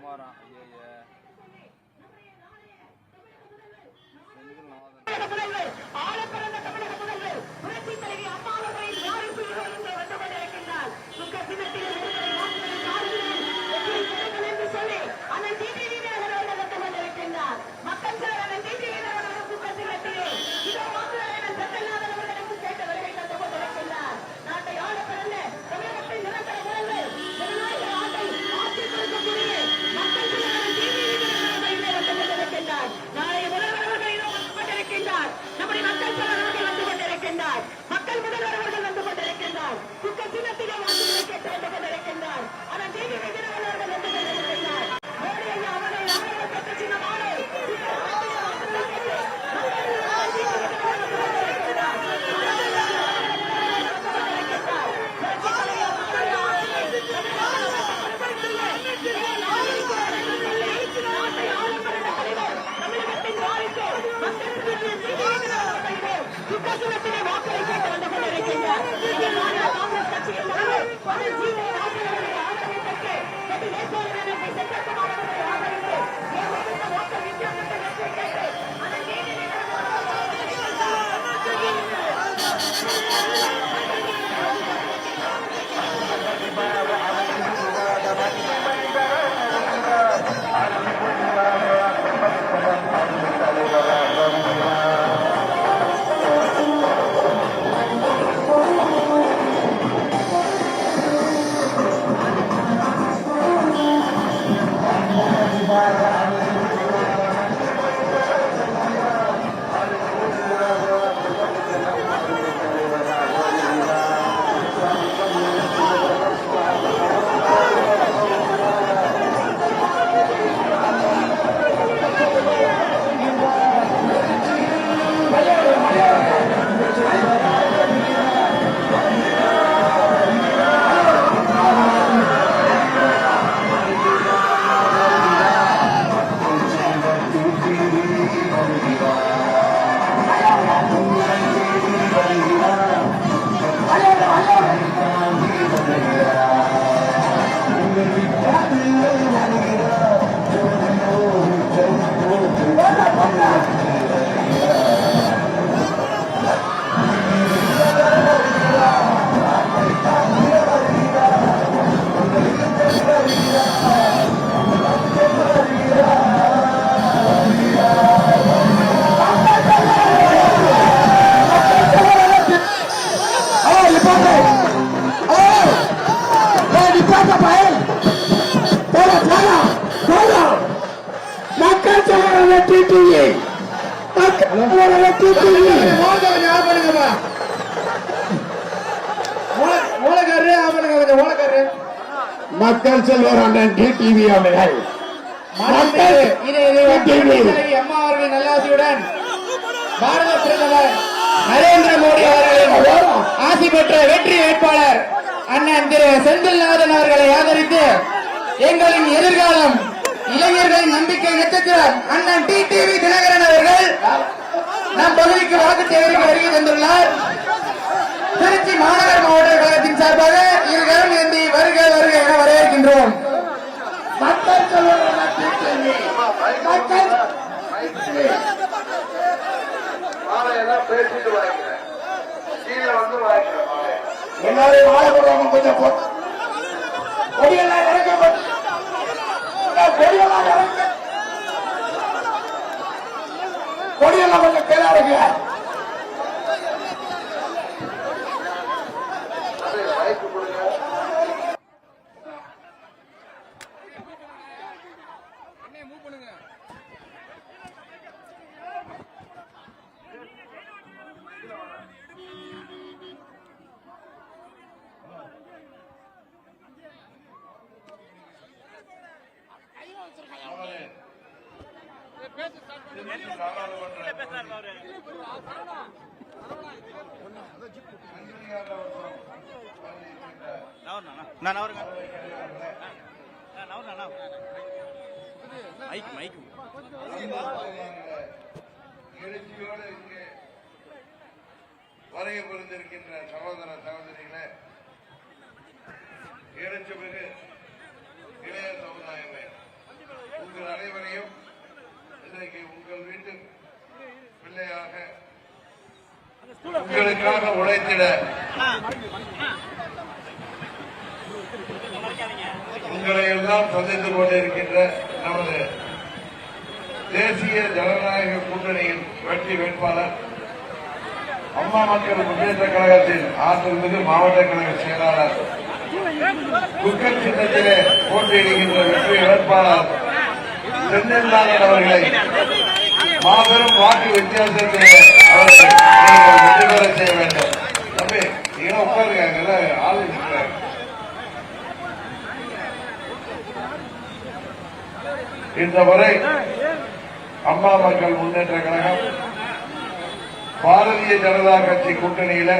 semua orang. Iya iya. அம்மா அவர்களின் நல்லாசியுடன் பாரத பிரதமர் நரேந்திர மோடி அவர்களின் ஆசி பெற்ற வெற்றி வேட்பாளர் அண்ணன் திரு செந்தில்நாதன் அவர்களை ஆதரித்து எங்களின் எதிர்காலம் இளைஞர்களின் நம்பிக்கை நட்சத்திரம் அண்ணன் டி டிவி தினகரன் அவர்கள் நம் பகுதிக்கு வாக்கு சேகரிக்க வருகை தந்துள்ளார். திருச்சி மாநகர் மாவட்ட கழகத்தின் சார்பாக இருகரம் ஏந்தி வருக வருக என வரவேற்கின்றோம். மக்கள் செல்வர் மக்கள் பேசிட்டு வாங்கிக்கிறேன் கீழே வந்து வாங்கிக்கிறேன் எல்லாரும் வாழ கொஞ்சம் போ கொடியெல்லாம் இறங்க கொடியெல்லாம் இறங்க கொடியெல்லாம் கொஞ்சம் கீழே பகுதியில் நான்? அவருங்க நான்? அவருங்க மைக் மைக். எழுச்சியோடு இங்கே வருகை புரிந்திருக்கின்ற சகோதர சகோதரிகளே எழுச்சிமிகு இளைய சமுதாயமே. உங்கள் அனைவரையும் இன்றைக்கு உங்கள் வீட்டு பிள்ளையாக உங்களுக்காக உழைத்திட உங்களை எல்லாம் சந்தித்துக் கொண்டிருக்கின்ற நமது தேசிய ஜனநாயக கூட்டணியின் வெற்றி வேட்பாளர் அம்மா மக்கள் முன்னேற்ற கழகத்தின் ஆற்றல்மிகு மாவட்ட கழக செயலாளர் குக்கர் சின்னத்திலே போட்டியிடுகின்ற வெற்றி வேட்பாளர் செந்தில்நாதன் அவர்களை மாபெரும் வாக்கு வித்தியாசத்திலே வெற்றி பெற செய்ய வேண்டும். தம்பி நீங்க உட்காருங்க ஆள் இந்த முறை அம்மா மக்கள் முன்னேற்ற கழகம் பாரதிய ஜனதா கட்சி கூட்டணியில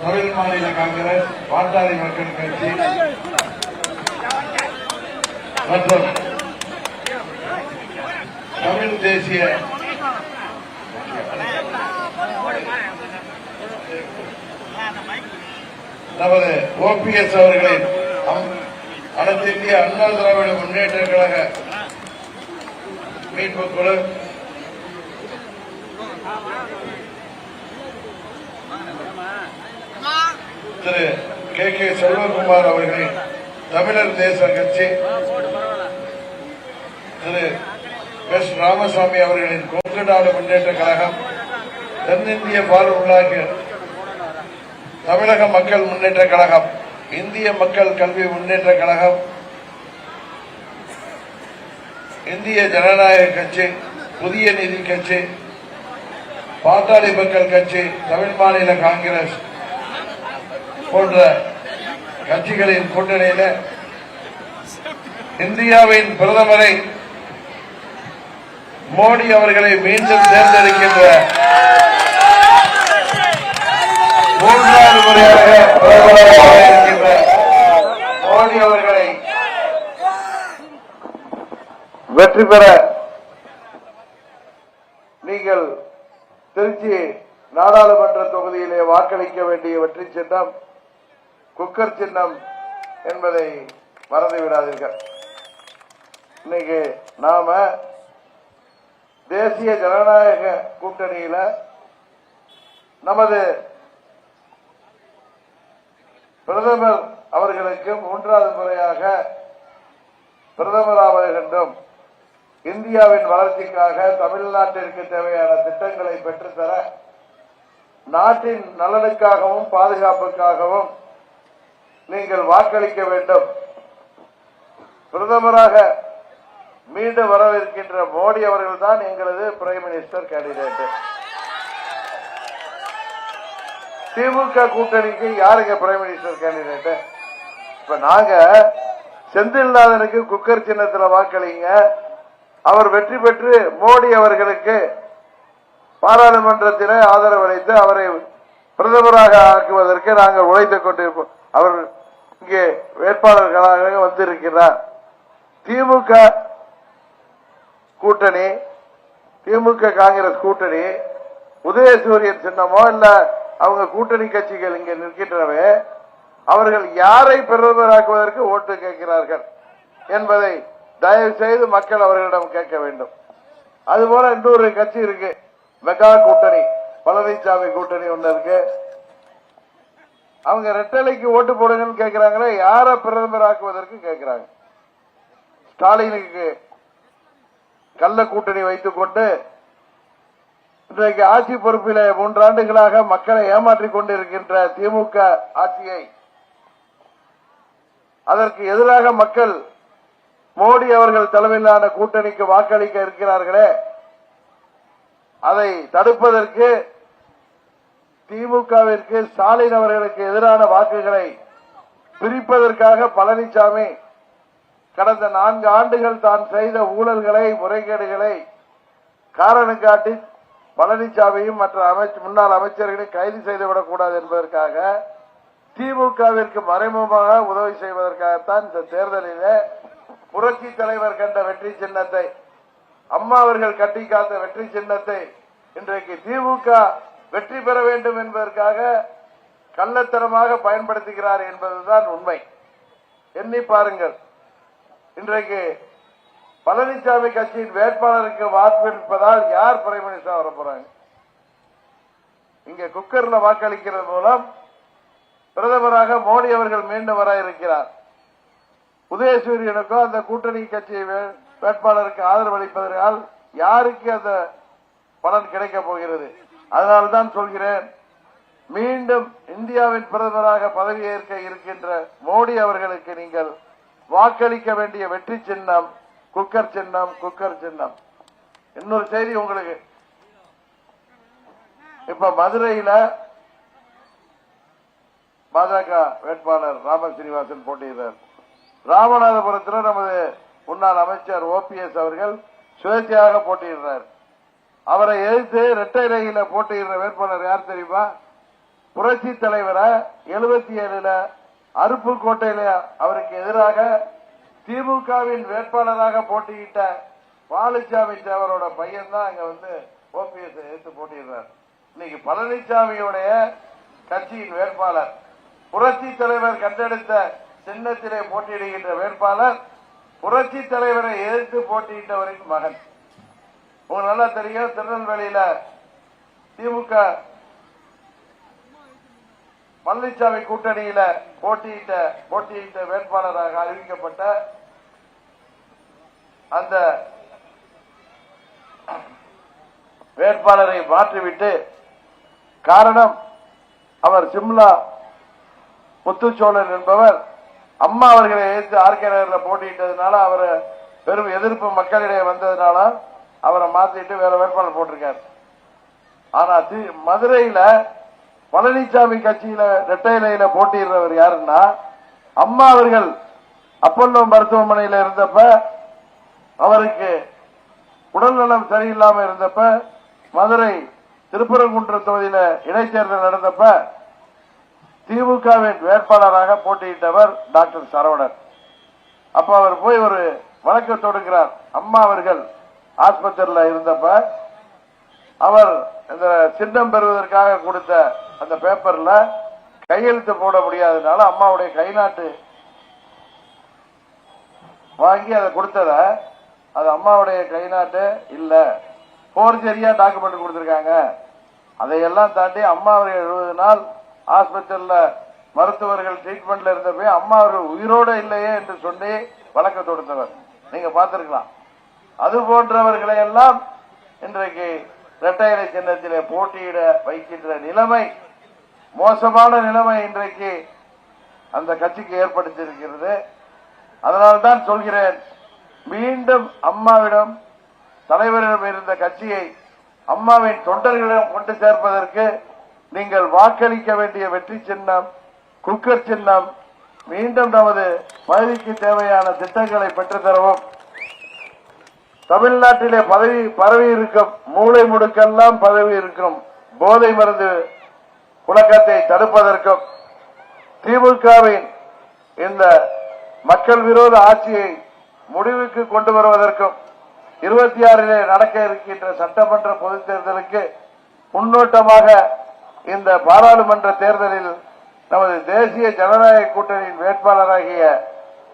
தமிழ் மாநில காங்கிரஸ் பாட்டாளி மக்கள் கட்சி மற்றும் தமிழ் தேசிய நமது ஓபிஎஸ் அவர்களின் அம்- அனைத்து இந்திய அண்ணா திராவிட முன்னேற்ற கழக மீட்பு குழு. திரு கே கே செல்வகுமார் அவர்களின் தமிழர் தேச கட்சி திரு எஸ் ராமசாமி அவர்களின் கொல்கட்டாவில் முன்னேற்ற கழகம் தென்னிந்திய பார்வையாளர் தமிழக மக்கள் முன்னேற்ற கழகம் இந்திய மக்கள் கல்வி முன்னேற்ற கழகம் இந்திய ஜனநாயக கட்சி புதிய நீதி கட்சி பாட்டாளி மக்கள் கட்சி தமிழ் மாநில காங்கிரஸ் போன்ற கட்சிகளின் கூட்டணியில இந்தியாவின் பிரதமரை மோடி அவர்களை மீண்டும் தேர்ந்தெடுக்கின்ற மூன்றாவது முறையாக பிரதமராக இருக்கின்ற மோடி அவர்களை வெற்றி பெற நீங்கள் திருச்சி நாடாளுமன்ற தொகுதியிலே வாக்களிக்க வேண்டிய வெற்றி சின்னம் குக்கர் சின்னம் என்பதை மறந்து விடாதீர்கள். இன்னைக்கு நாம தேசிய ஜனநாயக கூட்டணியில நமது பிரதமர் அவர்களுக்கு மூன்றாவது முறையாக பிரதமராக வேண்டும். இந்தியாவின் வளர்ச்சிக்காக தமிழ்நாட்டிற்கு தேவையான திட்டங்களை பெற்றுத்தர நாட்டின் நலனுக்காகவும் பாதுகாப்புக்காகவும் நீங்கள் வாக்களிக்க வேண்டும். பிரதமராக மீண்டும் வரவிருக்கின்ற மோடி அவர்கள் தான் எங்களது பிரைம் மினிஸ்டர் கேண்டிடேட் திமுக கூட்டணிக்கு யாருங்க பிரைம் மினிஸ்டர் கேண்டிடேட் இப்ப நாங்க செந்தில்நாதனுக்கு குக்கர் சின்னத்தில் வாக்களிங்க. அவர் வெற்றி பெற்று மோடி அவர்களுக்கு பாராளுமன்றத்திலே ஆதரவு அளித்து அவரை பிரதமராக ஆக்குவதற்கு நாங்கள் உழைத்துக் கொண்டிருப்போம். அவர் இங்கே வேட்பாளர்களாக வந்திருக்கிறார் திமுக கூட்டணி திமுக காங்கிரஸ் கூட்டணி உதயசூரியன் சின்னமோ இல்ல அவங்க கூட்டணி கட்சிகள் இங்கே நிற்கின்றனவே அவர்கள் யாரை பிரதமராக்குவதற்கு ஓட்டு கேட்கிறார்கள் என்பதை தயவு செய்து மக்கள் அவர்களிடம் கேட்க வேண்டும். அதுபோல இன்னொரு கட்சி இருக்கு மெகா கூட்டணி பழனிசாமி கூட்டணி ஒண்ணு இருக்கு. அவங்க ரெட்டலைக்கு ஓட்டு போடுங்கன்னு கேட்கிறாங்களே யார பிரதமராக்குவதற்கு கேட்கிறாங்க ஸ்டாலினுக்கு கள்ள கூட்டணி வைத்துக் கொண்டு இன்றைக்கு ஆட்சி பொறுப்பில மூன்றாண்டுகளாக மக்களை ஏமாற்றிக் கொண்டிருக்கின்ற திமுக ஆட்சியை அதற்கு எதிராக மக்கள் மோடி அவர்கள் தலைமையிலான கூட்டணிக்கு வாக்களிக்க இருக்கிறார்களே அதை தடுப்பதற்கு திமுகவிற்கு ஸ்டாலின் அவர்களுக்கு எதிரான வாக்குகளை பிரிப்பதற்காக பழனிசாமி கடந்த நான்கு ஆண்டுகள் தான் செய்த ஊழல்களை முறைகேடுகளை காரணம் காட்டி பழனிசாமியும் மற்ற முன்னாள் அமைச்சர்களை கைது செய்துவிடக் கூடாது என்பதற்காக திமுகவிற்கு மறைமுகமாக உதவி செய்வதற்காகத்தான் இந்த தேர்தலில் புரட்சி தலைவர் கண்ட வெற்றி சின்னத்தை அம்மா அவர்கள் கட்டி காத்த வெற்றி சின்னத்தை இன்றைக்கு திமுக வெற்றி பெற வேண்டும் என்பதற்காக கள்ளத்தனமாக பயன்படுத்துகிறார் என்பதுதான் உண்மை. எண்ணி பாருங்கள். இன்றைக்கு பழனிசாமி கட்சியின் வேட்பாளருக்கு வாக்களிப்பதால் யார் பிரைம் மினிஸ்டர் வர இங்க குக்கர்ல வாக்களிக்கிறது மூலம் பிரதமராக மோடி அவர்கள் மீண்டும் வர இருக்கிறார். உதயசூரியனுக்கோ அந்த கூட்டணி கட்சி வே- வேட்பாளருக்கு ஆதரவு அளிப்பதனால் யாருக்கு அந்த பலன் கிடைக்கப் போகிறது? அதனால்தான் சொல்கிறேன் மீண்டும் இந்தியாவின் பிரதமராக பதவியேற்க இருக்கின்ற மோடி அவர்களுக்கு நீங்கள் வாக்களிக்க வேண்டிய வெற்றி சின்னம் குக்கர் சின்னம் குக்கர் சின்னம். இன்னொரு செய்தி உங்களுக்கு. இப்ப மதுரையில பாஜக வேட்பாளர் ராம சீனிவாசன் போட்டியிடுறார். ராமநாதபுரத்தில் நமது முன்னாள் அமைச்சர் ஓபிஎஸ் அவர்கள் சுயேட்சையாக போட்டியிடுறார். அவரை எதிர்த்து இரட்டை ரயில போட்டியிடுற வேட்பாளர் யார் தெரியுமா? புரட்சி தலைவரை எழுபத்தி ஏழுல அருப்புக்கோட்டையில அவருக்கு எதிராக திமுகவின் வேட்பாளராக போட்டியிட்ட பாலுசாமி தேவரோட பையன் தான் அங்க வந்து ஓபிஎஸ் எதிர்த்து போட்டியிடுறார். இன்னைக்கு பழனிசாமியுடைய கட்சியின் வேட்பாளர் புரட்சி தலைவர் கண்டெடுத்த சின்னத்திலே போட்டியிடுகின்ற வேட்பாளர் புரட்சி தலைவரை எதிர்த்து போட்டியிட்டவரின் மகன். உங்களுக்கு நல்லா தெரியும் திருநெல்வேலியில திமுக பழனிசாமி கூட்டணியில போட்டியிட்ட போட்டியிட்ட வேட்பாளராக அறிவிக்கப்பட்ட அந்த வேட்பாளரை மாற்றிவிட்டு காரணம் அவர் சிம்லா முத்துச்சோழன் என்பவர். அம்மா அவர்களை எதிர்த்து ஆர்கே நகரில் போட்டியிட்டதுனால அவர் பெரும் எதிர்ப்பு மக்களிடையே வந்ததுனால அவரை மாத்திட்டு வேற வேட்பாளர் போட்டிருக்காரு. ஆனா தி- மதுரையில பழனிசாமி கட்சியில ரெட்டையிலையில போட்டியிடுறவர் யாருன்னா அம்மா அவர்கள் அப்பல்லோ மருத்துவமனையில இருந்தப்ப அவருக்கு உடல்நலம் சரியில்லாம இருந்தப்ப மதுரை திருப்பரங்குன்ற தொகுதியில இடைத்தேர்தல் நடந்தப்ப திமுகவின் வேட்பாளராக போட்டியிட்டவர் டாக்டர் சரவணன். அப்ப அவர் போய் ஒரு வழக்கு தொடுக்கிறார். அம்மா அவர்கள் ஆஸ்பத்திரியில் இருந்தப்ப அவர் இந்த சின்னம் பெறுவதற்காக கொடுத்த அந்த பேப்பர்ல கையெழுத்து போட முடியாதனால அம்மாவுடைய கைநாட்டு வாங்கி அதை கொடுத்தத அது அம்மாவுடைய கை நாட்டு இல்ல. போர்ஜரியா டாக்குமெண்ட் கொடுத்திருக்காங்க. அதையெல்லாம் தாண்டி அம்மா அவர்கள் எழுபது நாள் ஆஸ்பத்திரியில மருத்துவர்கள் ட்ரீட்மெண்ட்ல இருந்தப்ப அம்மா அவர்கள் உயிரோட இல்லையே என்று சொல்லி வழக்கு தொடுத்தவர். நீங்க பார்த்திருக்கலாம். அது போன்றவர்களை எல்லாம் இன்றைக்கு இரட்டையரை சின்னத்திலே போட்டியிட வைக்கின்ற நிலைமை மோசமான நிலைமை இன்றைக்கு அந்த கட்சிக்கு ஏற்படுத்தியிருக்கிறது. அதனால்தான் சொல்கிறேன் மீண்டும் அம்மாவிடம் தலைவரிடம் இருந்த கட்சியை அம்மாவின் தொண்டர்களிடம் கொண்டு சேர்ப்பதற்கு நீங்கள் வாக்களிக்க வேண்டிய வெற்றி சின்னம் குக்கர் சின்னம் மீண்டும் நமது பகுதிக்கு தேவையான திட்டங்களை பெற்றுத் தரவும். தமிழ்நாட்டிலே பதவி பரவி இருக்கும் மூளை முடுக்கெல்லாம் பதவி இருக்கும் போதை மருந்து புழக்கத்தை தடுப்பதற்கும் திமுகவின் இந்த மக்கள் விரோத ஆட்சியை முடிவுக்கு கொண்டு வருவதற்கும் இருபத்தி ஆறிலே நடக்க இருக்கின்ற சட்டமன்ற பொதுத் தேர்தலுக்கு முன்னோட்டமாக இந்த பாராளுமன்ற தேர்தலில் நமது தேசிய ஜனநாயக கூட்டணியின் வேட்பாளராகிய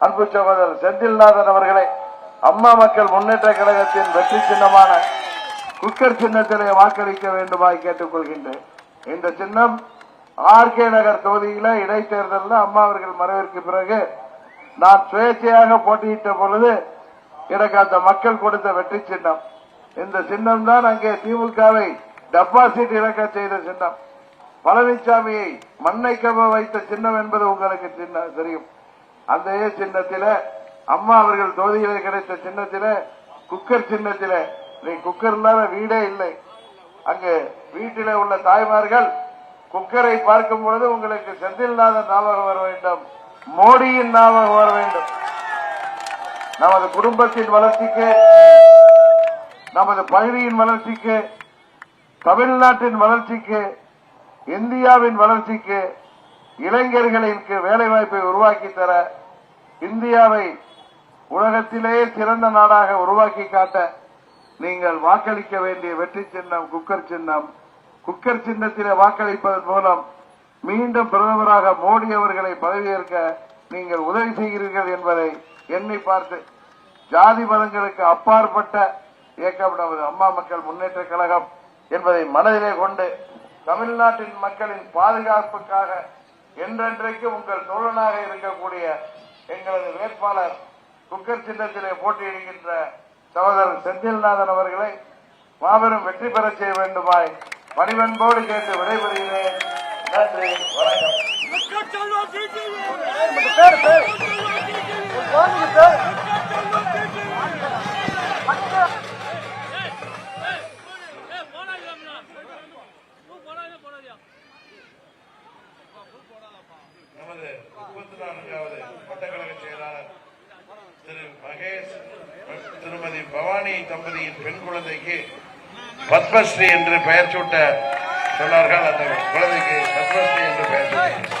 அன்பு சகோதரர் செந்தில்நாதன் அவர்களை அம்மா மக்கள் முன்னேற்ற கழகத்தின் வெற்றி சின்னமான குக்கர் சின்னத்திலே வாக்களிக்க வேண்டுமாய் கேட்டுக்கொள்கின்றேன். இந்த சின்னம் ஆர்கே நகர் தொகுதியில இடைத்தேர்தலில் அம்மா அவர்கள் மறைவிற்கு பிறகு நான் சுயேட்சையாக போட்டியிட்ட பொழுது எனக்கு அந்த மக்கள் கொடுத்த வெற்றி சின்னம். இந்த சின்னம் தான் அங்கே திமுகவை டெபாசிட் இழக்க செய்த சின்னம். பழனிசாமியை மண்ணை கவ வைத்த சின்னம் என்பது உங்களுக்கு தெரியும். அந்த சின்னத்தில அம்மா அவர்கள் தொகுதியிலே கிடைத்த சின்னத்தில குக்கர் சின்னத்தில. நீ குக்கர் இல்லாத வீடே இல்லை. அங்கு வீட்டில உள்ள தாய்மார்கள் குக்கரை பார்க்கும் பொழுது உங்களுக்கு செந்தில்நாதன் ஞாபகம் வர வேண்டும். மோடியின் ஞாபகம் வர வேண்டும். நமது குடும்பத்தின் வளர்ச்சிக்கு நமது பகுதியின் வளர்ச்சிக்கு தமிழ்நாட்டின் வளர்ச்சிக்கு இந்தியாவின் வளர்ச்சிக்கு இளைஞர்களுக்கு வேலைவாய்ப்பை உருவாக்கி தர இந்தியாவை உலகத்திலேயே சிறந்த நாடாக உருவாக்கி காட்ட நீங்கள் வாக்களிக்க வேண்டிய வெற்றி சின்னம் குக்கர் சின்னம். குக்கர் சின்னத்திலே வாக்களிப்பதன் மூலம் மீண்டும் பிரதமராக மோடி அவர்களை பதவியேற்க நீங்கள் உதவி செய்கிறீர்கள் என்பதை எண்ணி பார்த்து ஜாதி மதங்களுக்கு அப்பாற்பட்ட இயக்கம் நமது அம்மா மக்கள் முன்னேற்ற கழகம் என்பதை மனதிலே கொண்டு தமிழ்நாட்டின் மக்களின் பாதுகாப்புக்காக என்றென்றைக்கு உங்கள் தோழனாக இருக்கக்கூடிய எங்களது வேட்பாளர் குக்கர் சின்னத்திலே போட்டியிடுகின்ற சகோதரர் செந்தில்நாதன் அவர்களை மாபெரும் வெற்றி பெறச் செய்ய வேண்டுமாய் பணிவன்போடு கேட்டு விடைபெறுகிறேன். நன்றி வணக்கம். பத்மஸ்ரீ என்று பெயர் சூட்ட சொன்னார்கள் அந்த குழந்தைக்கு பத்மஸ்ரீ என்று பெயர் சூட்ட.